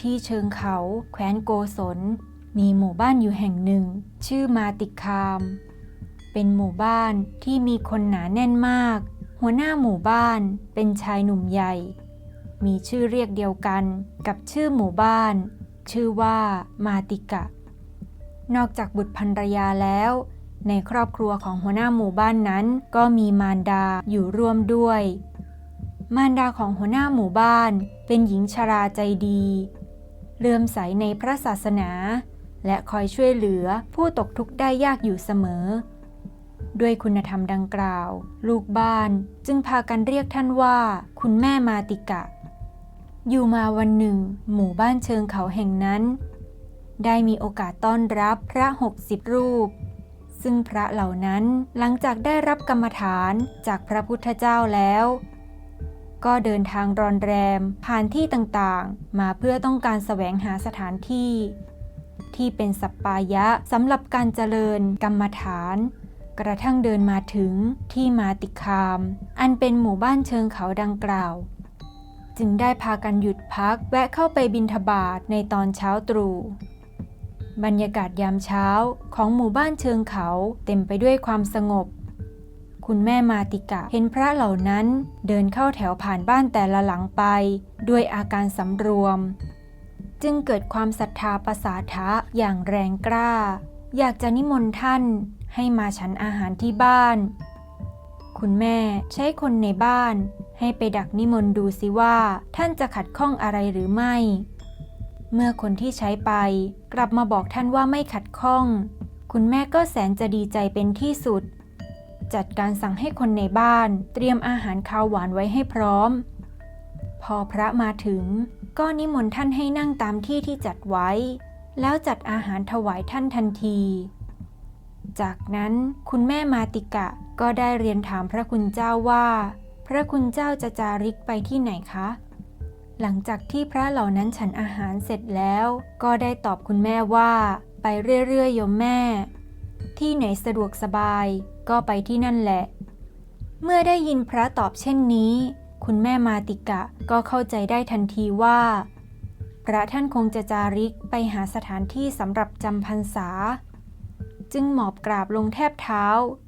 ที่เชิงเขา แคว้นโกศล มีหมู่บ้านอยู่แห่งหนึ่ง ชื่อมาติคาม เป็นหมู่บ้านที่มีคนหนาแน่นมาก หัวหน้าหมู่บ้านเป็นชายหนุ่มใหญ่ มีชื่อเรียกเดียวกันกับชื่อหมู่บ้าน ชื่อว่ามาติกะ นอกจากบุตรภรรยาแล้ว ในครอบครัวของหัวหน้าหมู่บ้านนั้น ก็มีมารดาอยู่ร่วมด้วยมารดาของหัวหน้าหมู่บ้านเป็นหญิงชราใจดี เลื่อมใสในพระศาสนา และคอยช่วยเหลือผู้ตกทุกข์ได้ยากอยู่เสมอ ด้วยคุณธรรมดังกล่าว ลูกบ้านจึงพากันเรียกท่านว่า คุณแม่มาติกะ อยู่มาวันหนึ่ง หมู่บ้านเชิงเขาแห่งนั้น ได้มีโอกาสต้อนรับพระหกสิบรูป ซึ่งพระเหล่านั้นหลังจากได้รับกรรมฐานจากพระพุทธเจ้าแล้ว ก็เดินทางรอนแรมผ่านที่ต่างๆ มาเพื่อต้องการแสวงหาสถานที่ ที่เป็นสัปปายะสำหรับการเจริญกรรมฐาน กระทั่งเดินมาถึงที่มาติคาม อันเป็นหมู่บ้านเชิงเขาดังกล่าว จึงได้พากันหยุดพักแวะเข้าไปบินทบาทในตอนเช้าตรู่บรรยากาศยามเช้าของหมู่บ้านเชิงเขาเต็มไปด้วยความสงบ คุณแม่มาติกะ เห็นพระเหล่านั้นเดินเข้าแถวผ่านบ้านแต่ละหลังไป ด้วยอาการสำรวม จึงเกิดความศรัทธาประสาทะอย่างแรงกล้า อยากจะนิมนต์ท่านให้มาฉันอาหารที่บ้าน คุณแม่ใช้คนในบ้าน ให้ไปดักนิมนต์ดูสิว่าท่านจะขัดข้องอะไรหรือไม่ เมื่อคนที่ใช้ไป กลับมาบอกท่านว่าไม่ขัดข้อง คุณแม่ก็แสนจะดีใจเป็นที่สุด จัดการสั่งให้คนในบ้าน เตรียมอาหารคาวหวานไว้ให้พร้อม พอพระมาถึง ก็นิมนต์ท่านให้นั่งตามที่ที่จัดไว้ แล้วจัดอาหารถวายท่านทันที จากนั้นคุณแม่มาติกะก็ได้เรียนถามพระคุณเจ้าว่า พระคุณเจ้าจะจาริกไปที่ไหนคะ หลังจากที่พระเหล่านั้นฉันอาหารเสร็จแล้ว ก็ได้ตอบคุณแม่ว่า ไปเรื่อยๆโยมแม่ ที่ไหนสะดวกสบาย ก็ไปที่นั่นแหละ เมื่อได้ยินพระตอบเช่นนี้ คุณแม่มาติกะก็เข้าใจได้ทันทีว่า พระท่านคงจะจาริกไปหาสถานที่สำหรับจำพรรษา จึงหมอบกราบลงแทบเท้า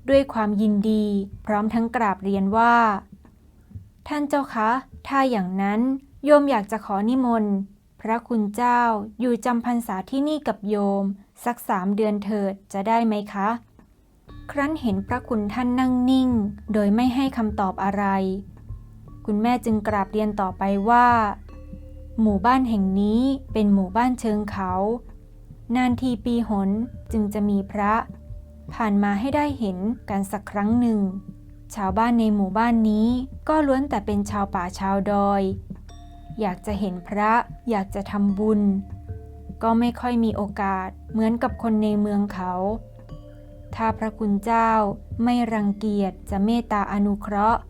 ด้วยความยินดี พร้อมทั้งกราบเรียนว่า ท่านเจ้าคะ ถ้าอย่างนั้นโยมอยากจะขอนิมนต์พระคุณเจ้าอยู่จำพรรษาที่นี่กับโยม สักสามเดือนเถิดจะได้ไหมคะ ครั้นเห็นพระคุณท่านนั่งนิ่ง โดยไม่ให้คำตอบอะไร คุณแม่จึงกราบเรียนต่อไปว่า หมู่บ้านแห่งนี้เป็นหมู่บ้านเชิงเขา นานทีปีหนจึงจะมีพระ ผ่านมาให้ได้เห็นกันสักครั้งหนึ่ง ชาวบ้านในหมู่บ้านนี้ก็ล้วนแต่เป็นชาวป่าชาวดอย อยากจะเห็นพระอยากจะทำบุญ ก็ไม่ค่อยมีโอกาสเหมือนกับคนในเมืองเขา ถ้าพระคุณเจ้าไม่รังเกียจจะเมตตาอนุเคราะห์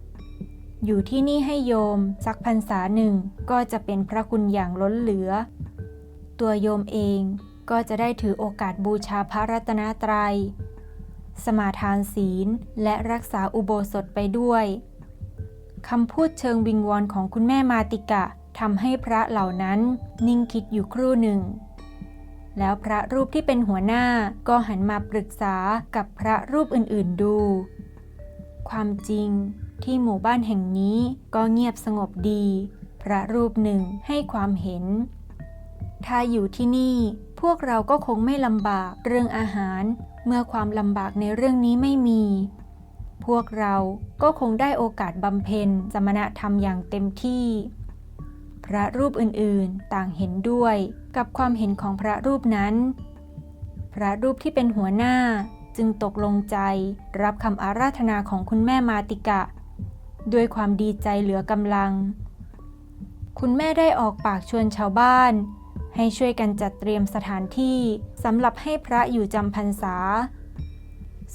อยู่ที่นี่ให้โยมสักพรรษาหนึ่งก็จะเป็นพระคุณอย่างล้นเหลือ ตัวโยมเองก็จะได้ถือโอกาสบูชาพระรัตนตรัย สมาทานศีลและรักษาอุโบสถไปด้วยคำพูดเชิงวิงวอนของคุณแม่มาติกะทำให้พระเหล่านั้นนิ่งคิดอยู่ครู่หนึ่ง แล้วพระรูปที่เป็นหัวหน้าก็หันมาปรึกษากับพระรูปอื่นๆดู ความจริงที่หมู่บ้านแห่งนี้ก็เงียบสงบดี พระรูปหนึ่งให้ความเห็น ถ้าอยู่ที่นี่พวกเราก็คงไม่ลำบากเรื่องอาหาร เมื่อความลำบากในเรื่องนี้ไม่มี พวกเราก็คงได้โอกาสบำเพ็ญสมณธรรมอย่างเต็มที่ ระรูปอื่นๆ ต่างเห็นด้วยกับความเห็นของพระรูปนั้น พระรูปที่เป็นหัวหน้าจึงตกลงใจรับคำอาราธนาของคุณแม่มาติกะ ด้วยความดีใจเหลือกำลัง คุณแม่ได้ออกปากชวนชาวบ้าน ให้ช่วยกันจัดเตรียมสถานที่สำหรับให้พระอยู่จำพรรษา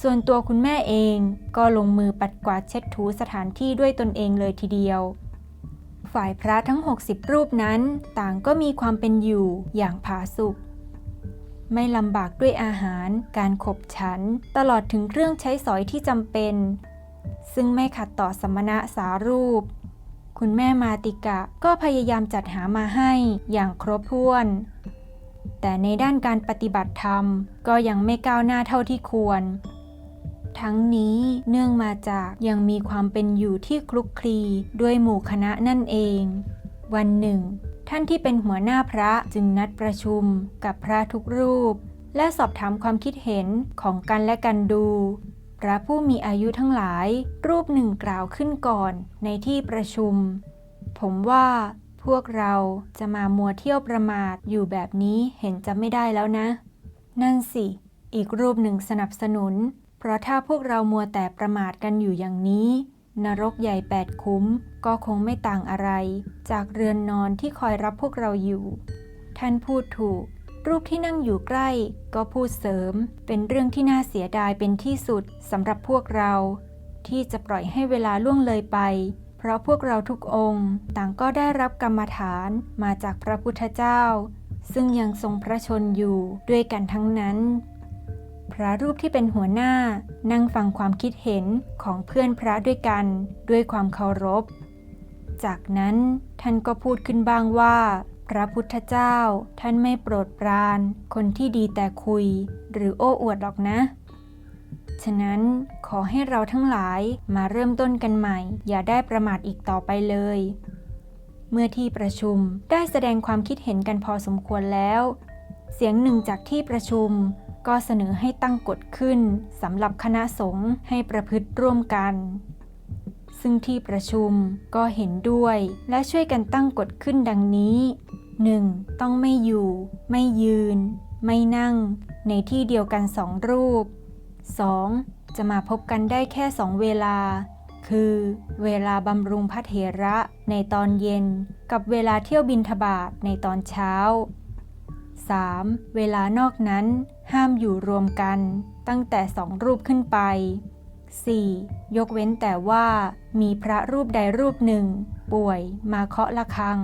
ส่วนตัวคุณแม่เองก็ลงมือปัดกวาดเช็ดถูสถานที่ด้วยตนเองเลยทีเดียว ฝ่ายพระทั้ง 60 รูปนั้น ต่างก็มีความเป็นอยู่อย่างผาสุกไม่ลำบากด้วยอาหาร การขบฉัน ตลอดถึงเครื่องใช้สอยที่จำเป็น ซึ่งไม่ขัดต่อสมณะสารูป คุณแม่มาติกะก็พยายามจัดหามาให้อย่างครบถ้วน แต่ในด้านการปฏิบัติธรรมก็ยังไม่ก้าวหน้าเท่าที่ควร ทั้งนี้เนื่องมาจากยังมีความเป็นอยู่ที่คลุกคลีด้วยหมู่คณะนั่นเอง วันหนึ่ง ท่านที่เป็นหัวหน้าพระจึงนัดประชุมกับพระทุกรูป และสอบถามความคิดเห็นของกันและกันดู พระผู้มีอายุทั้งหลาย รูปหนึ่งกล่าวขึ้นก่อนในที่ประชุม ผมว่าพวกเราจะมามัวเที่ยวประมาทอยู่แบบนี้เห็นจะไม่ได้แล้วนะ นั่นสิ อีกรูปหนึ่งสนับสนุน เพราะถ้าพวกเรามัวแต่ประมาทกันอยู่อย่างนี้ นรกใหญ่แปดคุ้มก็คงไม่ต่างอะไร จากเรือนนอนที่คอยรับพวกเราอยู่ ท่านพูดถูก รูปที่นั่งอยู่ใกล้ ก็พูดเสริม เป็นเรื่องที่น่าเสียดายเป็นที่สุดสำหรับพวกเรา ที่จะปล่อยให้เวลาล่วงเลยไป เพราะพวกเราทุกองค์ ต่างก็ได้รับกรรมฐานมาจากพระพุทธเจ้า ซึ่งยังทรงพระชนอยู่ด้วยกันทั้งนั้น ระรูปที่เป็นหัวหน้า นั่งฟังความคิดเห็นของเพื่อนพระด้วยกัน ด้วยความเคารพ จากนั้นท่านก็พูดขึ้นบ้างว่า พระพุทธเจ้าท่านไม่โปรดปราน คนที่ดีแต่คุย หรือโอ้อวดหรอกนะ ฉะนั้นขอให้เราทั้งหลายมาเริ่มต้นกันใหม่ อย่าได้ประมาทอีกต่อไปเลยเมื่อที่ประชุมได้แสดงความคิดเห็นกันพอสมควรแล้ว เสียงหนึ่งจากที่ประชุม ก็เสนอให้ตั้งกฎขึ้นสำหรับคณะสงฆ์ให้ประพฤติร่วมกัน ซึ่งที่ประชุมก็เห็นด้วย และช่วยกันตั้งกฎขึ้นดังนี้ 1. ต้องไม่อยู่ ไม่ยืน ไม่นั่ง ในที่เดียวกันสองรูป 2. จะมาพบกันได้แค่สองเวลา คือเวลาบำรุงพระเถระในตอนเย็น กับเวลาเที่ยวบินทบาทในตอนเช้า 3. เวลานอกนั้น ห้ามอยู่รวมกันตั้งแต่สองรูปขึ้นไป 4. ยกเว้นแต่ว่ามีพระรูปใดรูปหนึ่ง ป่วยมาเคาะระฆัง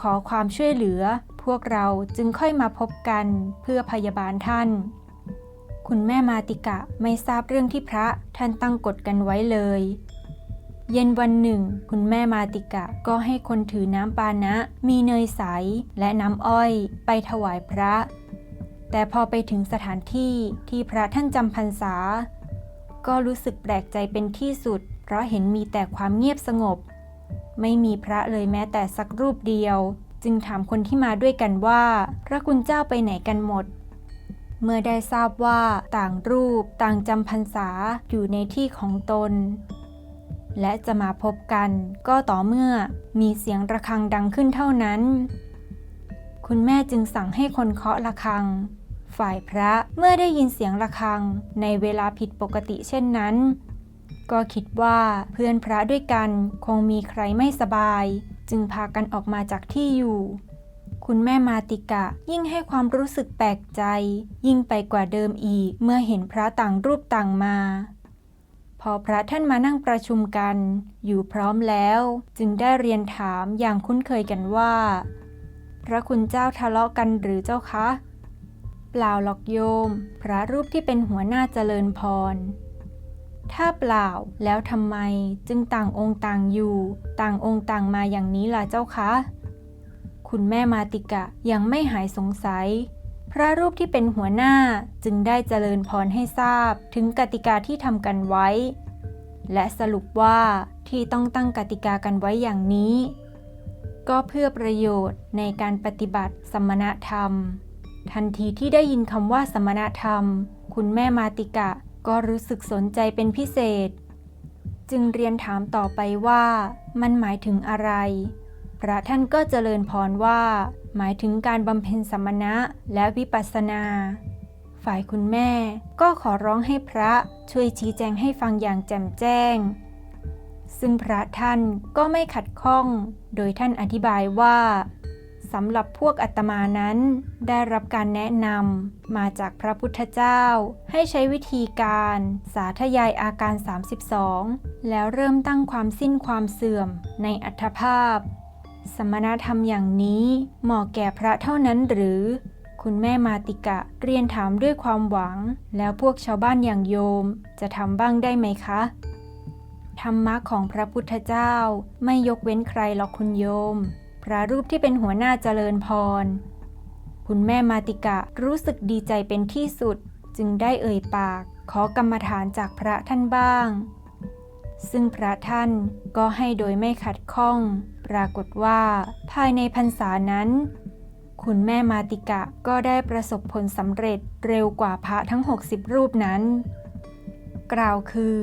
ขอความช่วยเหลือพวกเราจึงค่อยมาพบกันเพื่อพยาบาลท่าน คุณแม่มาติกะไม่ทราบเรื่องที่พระท่านตั้งกฎกันไว้เลย เย็นวันหนึ่ง คุณแม่มาติกะก็ให้คนถือน้ำปานะ มีเนยใสและน้ำอ้อย ไปถวายพระ แต่พอไปถึงสถานที่ที่พระท่านจำพรรษา ก็รู้สึกแปลกใจเป็นที่สุด เพราะเห็นมีแต่ความเงียบสงบ ไม่มีพระเลยแม้แต่สักรูปเดียว จึงถามคนที่มาด้วยกันว่า พระคุณเจ้าไปไหนกันหมด เมื่อได้ทราบว่าต่างรูปต่างจำพรรษาอยู่ในที่ของตน และจะมาพบกันก็ต่อเมื่อมีเสียงระฆังดังขึ้นเท่านั้นคุณแม่จึงสั่งให้คนเคาะระฆัง ฝ่ายพระเมื่อได้ยินเสียงระฆัง ในเวลาผิดปกติเช่นนั้น ก็คิดว่าเพื่อนพระด้วยกันคงมีใครไม่สบาย จึงพากันออกมาจากที่อยู่คุณแม่มาติกะยิ่งให้ความรู้สึกแปลกใจ ยิ่งไปกว่าเดิมอีกเมื่อเห็นพระต่างรูปต่างมา พอพระท่านมานั่งประชุมกัน อยู่พร้อมแล้ว จึงได้เรียนถามอย่างคุ้นเคยกันว่า พระคุณเจ้าทะเลาะกันหรือเจ้าคะ เปล่าหรอกโยม พระรูปที่เป็นหัวหน้าเจริญพร ถ้าเปล่าแล้วทำไมจึงต่างองค์ต่างอยู่ ต่างองค์ต่างมาอย่างนี้ล่ะเจ้าคะ คุณแม่มาติกะยังไม่หายสงสัย พระรูปที่เป็นหัวหน้าจึงได้เจริญพรให้ทราบถึงกติกาที่ทำกันไว้ และสรุปว่าที่ต้องตั้งกติกากันไว้อย่างนี้ ก็เพื่อประโยชน์ในการปฏิบัติสมณธรรม ทันทีที่ได้ยินคำว่าสมณธรรม คุณแม่มาติกะก็รู้สึกสนใจเป็นพิเศษ จึงเรียนถามต่อไปว่า มันหมายถึงอะไร พระท่านก็เจริญพรว่า หมายถึงการบำเพ็ญสมณะและวิปัสสนา ฝ่ายคุณแม่ก็ขอร้องให้พระช่วยชี้แจงให้ฟังอย่างแจ่มแจ้ง ซึ่งพระท่านก็ไม่ขัดข้อง โดยท่านอธิบายว่า สำหรับพวกอาตมานั้นได้รับการแนะนำมาจากพระพุทธเจ้า ให้ใช้วิธีการสาธยายอาการ 32 แล้วเริ่มตั้งความสิ้นความเสื่อมในอัตภาพ สมณธรรมอย่างนี้เหมาะแก่พระเท่านั้นหรือ คุณแม่มาติกะเรียนถามด้วยความหวัง แล้วพวกชาวบ้านอย่างโยมจะทำบ้างได้ไหมคะ ธรรมะของพระพุทธเจ้าไม่ยกเว้นใครหรอกคุณโยม ระรูปที่เป็นหัวหน้าเจริญพร คุณแม่มาติกะรู้สึกดีใจเป็นที่สุด จึงได้เอ่ยปาก ขอกรรมฐานจากพระท่านบ้าง ซึ่งพระท่านก็ให้โดยไม่ขัดข้อง ปรากฏว่าภายในพรรษานั้น คุณแม่มาติกะก็ได้ประสบผลสำเร็จเร็วกว่าพระทั้ง 60 รูปนั้น กล่าวคือ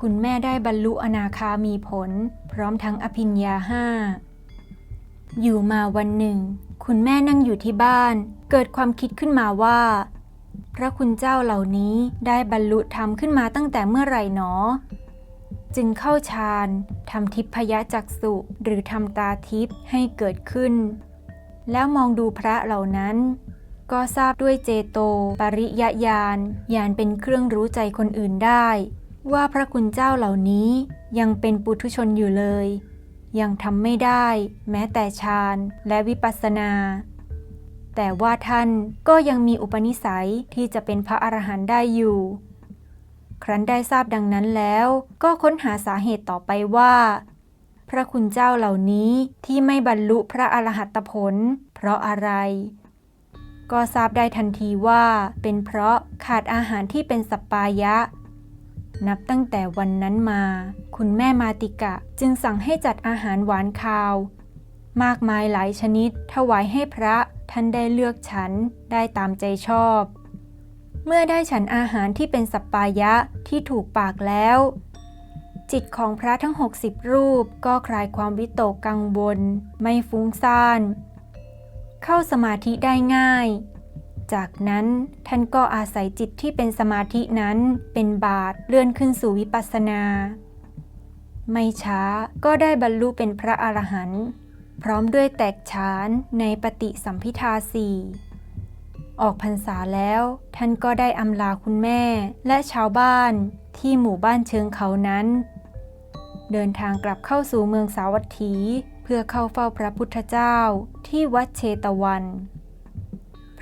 คุณแม่ได้บรรลุอนาคามีผล พร้อมทั้งอภิญญาห้า อยู่มาวันหนึ่ง คุณแม่นั่งอยู่ที่บ้าน เกิดความคิดขึ้นมาว่า พระคุณเจ้าเหล่านี้ได้บรรลุธรรมขึ้นมาตั้งแต่เมื่อไหร่หนอ จึงเข้าฌานทำทิพยจักษุหรือทำตาทิพให้เกิดขึ้น แล้วมองดูพระเหล่านั้น ก็ทราบด้วยเจโต ปริยญาณญาณเป็นเครื่องรู้ใจคนอื่นได้ ว่าพระคุณเจ้าเหล่านี้ยังเป็นปุถุชนอยู่เลย ยังทำไม่ได้แม้แต่ฌานและวิปัสสนา แต่ว่าท่านก็ยังมีอุปนิสัยที่จะเป็นพระอรหันต์ได้อยู่ ครั้นได้ทราบดังนั้นแล้วก็ค้นหาสาเหตุต่อไปว่า พระคุณเจ้าเหล่านี้ที่ไม่บรรลุพระอรหัตผล เพราะอะไร ก็ทราบได้ทันทีว่าเป็นเพราะขาดอาหารที่เป็นสัปปายะ นับตั้งแต่วันนั้นมา คุณแม่มาติกะจึงสั่งให้จัดอาหารหวานคาว มากมายหลายชนิด ถวายให้พระท่านได้เลือกฉันได้ตามใจชอบ เมื่อได้ฉันอาหารที่เป็นสัปปายะที่ถูกปากแล้ว จิตของพระทั้ง 60 รูปก็คลายความวิตกกังวล ไม่ฟุ้งซ่าน เข้าสมาธิได้ง่าย จากนั้นท่านก็อาศัยจิตที่เป็นสมาธินั้นเป็นบาทเลื่อนขึ้นสู่วิปัสสนา ไม่ช้าก็ได้บรรลุเป็นพระอรหันต์พร้อมด้วยแตกฉานในปฏิสัมพิทาสี่ออกพรรษาแล้ว ท่านก็ได้อำลาคุณแม่และชาวบ้านที่หมู่บ้านเชิงเขานั้น เดินทางกลับเข้าสู่เมืองสาวัตถี เพื่อเข้าเฝ้าพระพุทธเจ้าที่วัดเชตวัน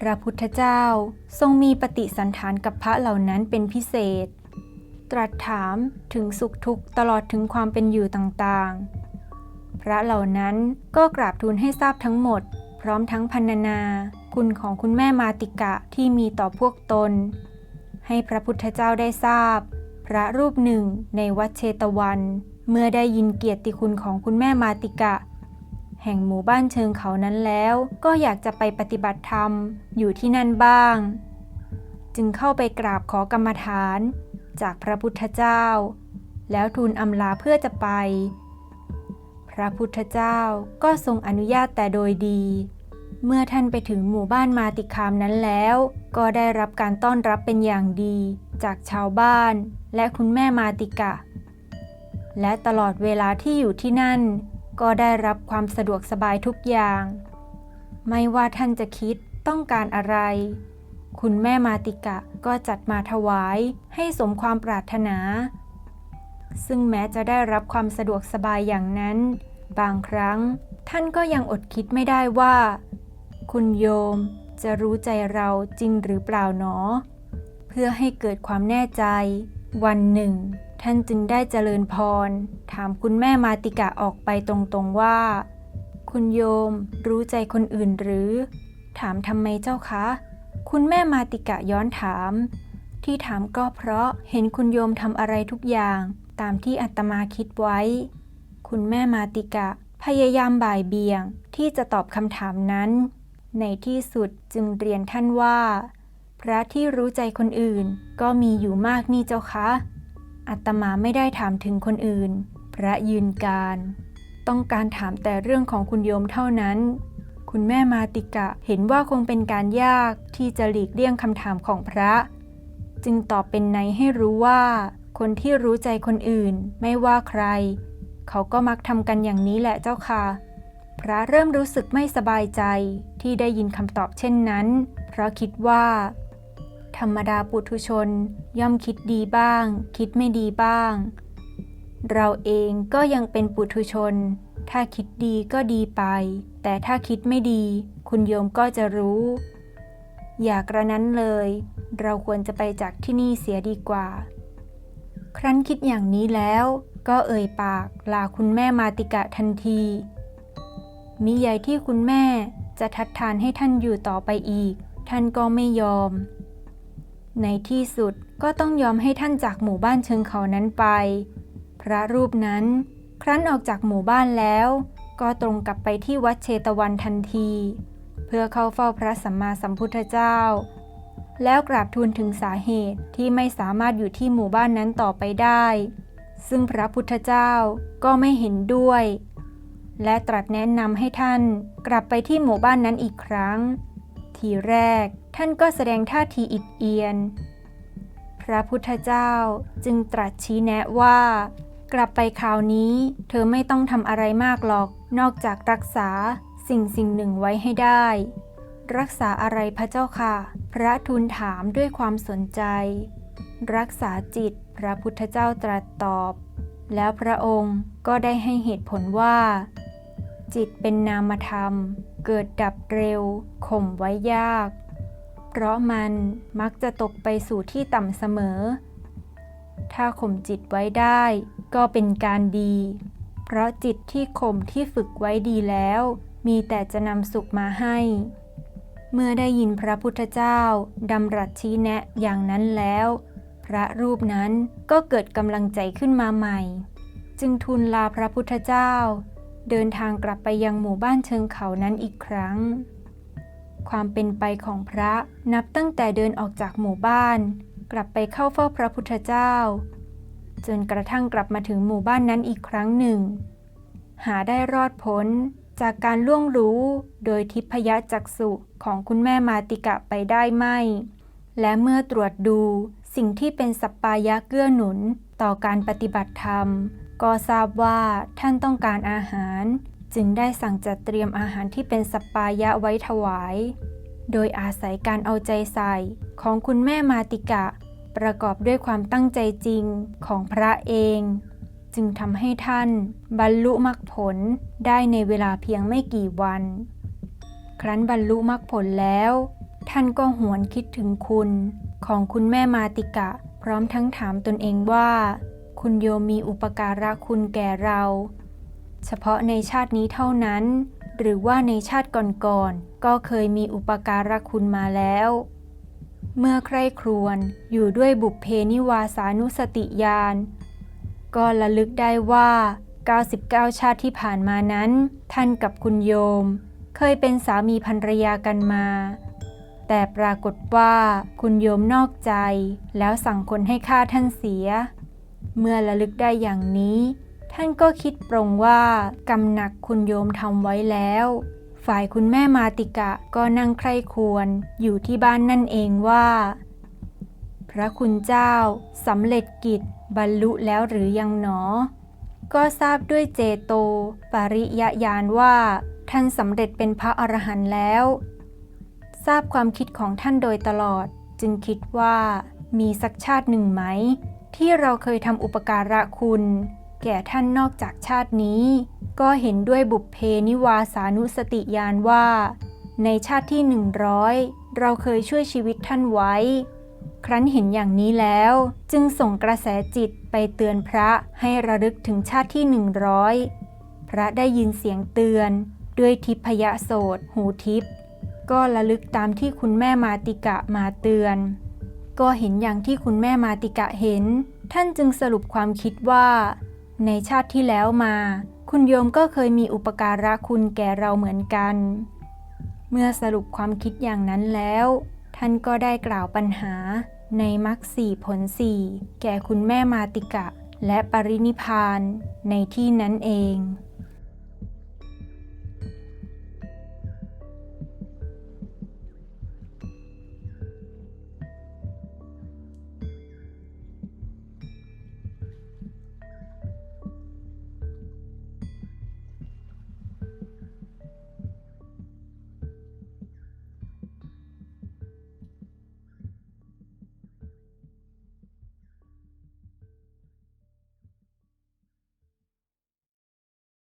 ระพุทธเจ้าทรงมีปฏิสันฐานกับพระเหล่านั้นเป็นพิเศษ ตรัสถามถึงสุขทุกข์ตลอดถึงความเป็นอยู่ต่างๆ พระเหล่านั้นก็กราบทูลให้ทราบทั้งหมด พร้อมทั้งพรรณนา คุณของคุณแม่มาติกะที่มีต่อพวกตน ให้พระพุทธเจ้าได้ทราบ พระรูปหนึ่งในวัดเชตวัน เมื่อได้ยินเกียรติคุณของคุณแม่มาติกะ แห่งหมู่บ้านเชิงเขานั้นแล้ว ก็อยากจะไปปฏิบัติธรรมอยู่ที่นั่นบ้าง จึงเข้าไปกราบขอกรรมฐานจากพระพุทธเจ้า แล้วทูลอำลาเพื่อจะไป พระพุทธเจ้าก็ทรงอนุญาตแต่โดยดี เมื่อท่านไปถึงหมู่บ้านมาติคามนั้นแล้ว ก็ได้รับการต้อนรับเป็นอย่างดี จากชาวบ้านและคุณแม่มาติกะ และตลอดเวลาที่อยู่ที่นั่น ก็ได้รับความสะดวกสบายทุกอย่าง ไม่ว่าท่านจะคิดต้องการอะไร คุณแม่มาติกะก็จัดมาถวายให้สมความปรารถนา ซึ่งแม้จะได้รับความสะดวกสบายอย่างนั้น บางครั้ง ท่านก็ยังอดคิดไม่ได้ว่า คุณโยมจะรู้ใจเราจริงหรือเปล่าหนอ เพื่อให้เกิดความแน่ใจ วันหนึ่ง ท่านจึงได้เจริญพร ถามคุณแม่มาติกะออกไปตรงๆว่า คุณโยมรู้ใจคนอื่นหรือ ถามทำไมเจ้าคะ คุณแม่มาติกะย้อนถาม ที่ถามก็เพราะเห็นคุณโยมทำอะไรทุกอย่าง ตามที่อาตมาคิดไว้ คุณแม่มาติกะพยายามบ่ายเบี่ยง ที่จะตอบคำถามนั้น ในที่สุดจึงเรียนท่านว่า พระที่รู้ใจคนอื่นก็มีอยู่มากนี่เจ้าคะ อาตมาไม่ได้ถามถึงคนอื่น พระยืนการ ต้องการถามแต่เรื่องของคุณโยมเท่านั้น คุณแม่มาติกะเห็นว่าคงเป็นการยากที่จะหลีกเลี่ยงคำถามของพระ จึงตอบเป็นในให้รู้ว่า คนที่รู้ใจคนอื่น ไม่ว่าใคร เขาก็มักทำกันอย่างนี้แหละเจ้าค่ะ พระเริ่มรู้สึกไม่สบายใจที่ได้ยินคำตอบเช่นนั้น เพราะคิดว่า ธรรมดาปุถุชนย่อมคิดดีบ้าง คิดไม่ดีบ้าง เราเองก็ยังเป็นปุถุชน ถ้าคิดดีก็ดีไป แต่ถ้าคิดไม่ดี คุณโยมก็จะรู้ อย่ากระนั้นเลย เราควรจะไปจากที่นี่เสียดีกว่า ครั้นคิดอย่างนี้แล้วก็เอ่ยปากลาคุณแม่มาติกะทันที มิใหญ่ที่คุณแม่จะทัดทานให้ท่านอยู่ต่อไปอีก ท่านก็ไม่ยอม ในที่สุดก็ต้องยอมให้ท่านจากหมู่บ้านเชิงเขานั้นไป พระรูปนั้นครั้นออกจากหมู่บ้านแล้ว ก็ตรงกลับไปที่วัดเชตวันทันที เพื่อเข้าเฝ้าพระสัมมาสัมพุทธเจ้า แล้วกราบทูลถึงสาเหตุที่ไม่สามารถอยู่ที่หมู่บ้านนั้นต่อไปได้ ซึ่งพระพุทธเจ้าก็ไม่เห็นด้วย และตรัสแนะนำให้ท่านกลับไปที่หมู่บ้านนั้นอีกครั้ง ทีแรก ท่านก็แสดงท่าทีอิดเอียน พระพุทธเจ้าจึงตรัสชี้แนะว่า กลับไปคราวนี้ เธอไม่ต้องทำอะไรมากหรอก นอกจากรักษาสิ่งสิ่งหนึ่งไว้ให้ได้ รักษาอะไรพระเจ้าค่ะ พระทูลถามด้วยความสนใจ รักษาจิต พระพุทธเจ้าตรัสตอบ แล้วพระองค์ก็ได้ให้เหตุผลว่า จิตเป็นนามธรรม เกิดดับเร็วข่มไว้ยาก เพราะมันมักจะตกไปสู่ที่ต่ำเสมอ ถ้าข่มจิตไว้ได้ ก็เป็นการดี เพราะจิตที่ข่มที่ฝึกไว้ดีแล้ว มีแต่จะนำสุขมาให้ เมื่อได้ยินพระพุทธเจ้าดำรัสชี้แนะอย่างนั้นแล้ว พระรูปนั้นก็เกิดกำลังใจขึ้นมาใหม่ จึงทูลลาพระพุทธเจ้า เดินทางกลับไปยังหมู่บ้านเชิงเขานั้นอีกครั้ง ความเป็นไปของพระนับตั้งแต่เดินออกจากหมู่บ้าน กลับไปเข้าเฝ้าพระพุทธเจ้า จนกระทั่งกลับมาถึงหมู่บ้านนั้นอีกครั้งหนึ่ง หาได้รอดพ้นจากการล่วงรู้โดยทิพยจักษุของคุณแม่มาติกะไปได้ไม่ และเมื่อตรวจดูสิ่งที่เป็นสัปปายะเกื้อหนุนต่อการปฏิบัติธรรม ก็ทราบว่าท่านต้องการอาหาร จึงได้สั่งจัดเตรียมอาหารที่เป็นสปปายะไว้ถวาย โดยอาศัยการเอาใจใส่ ของคุณแม่มาติกะ ประกอบด้วยความตั้งใจจริงของพระเอง จึงทำให้ท่าน บรรลุมรรคผลได้ในเวลาเพียงไม่กี่วัน ครั้นบรรลุมรรคผลแล้ว ท่านก็หวนคิดถึงคุณ ของคุณแม่มาติกะ พร้อมทั้งถามตนเองว่า คุณโยมมีอุปการะคุณแก่เรา เฉพาะในชาตินี้เท่านั้น หรือว่าในชาติก่อนๆก็เคยมีอุปการะคุณมาแล้ว เมื่อใครครวญอยู่ด้วยบุพเพนิวาสานุสติญาณก็ระลึกได้ว่า 99 ชาติที่ผ่านมานั้น ท่านกับคุณโยม เคยเป็นสามีภรรยากันมา แต่ปรากฏว่าคุณโยมนอกใจ แล้วสั่งคนให้ฆ่าท่านเสีย เมื่อระลึกได้อย่างนี้ ท่านก็คิดปรงว่ากำหนักคุณโยมทำไว้แล้ว ฝ่ายคุณแม่มาติกะก็นั่งใคร่ควรอยู่ที่บ้านนั่นเองว่า พระคุณเจ้าสำเร็จกิจบรรลุแล้วหรือยังหนอ ก็ทราบด้วยเจโต ปริยญาณว่า ท่านสำเร็จเป็นพระอรหันต์แล้ว ทราบความคิดของท่านโดยตลอด จึงคิดว่ามีสักชาติหนึ่งไหม ที่เราเคยทำอุปการะคุณ แก่ท่านนอกจากชาตินี้ ก็เห็นด้วยบุพเพนิวาสานุสติญาณว่า ในชาติที่หนึ่งร้อยเราเคยช่วยชีวิตท่านไว้ ครั้นเห็นอย่างนี้แล้ว จึงส่งกระแสจิตไปเตือนพระให้ระลึกถึงชาติที่หนึ่งร้อยพระได้ยินเสียงเตือน ด้วยทิพยโสตหูทิพก็ระลึกตามที่คุณแม่มาติกะมาเตือน ก็เห็นอย่างที่คุณแม่มาติกะเห็น ท่านจึงสรุปความคิดว่า ในชาติที่แล้วมา คุณโยมก็เคยมีอุปการะคุณแก่เราเหมือนกัน เมื่อสรุปความคิดอย่างนั้นแล้ว ท่านก็ได้กล่าวปัญหาในมรรคสี่ผลสี่แก่คุณแม่มาติกะ และปรินิพพานในที่นั้นเอง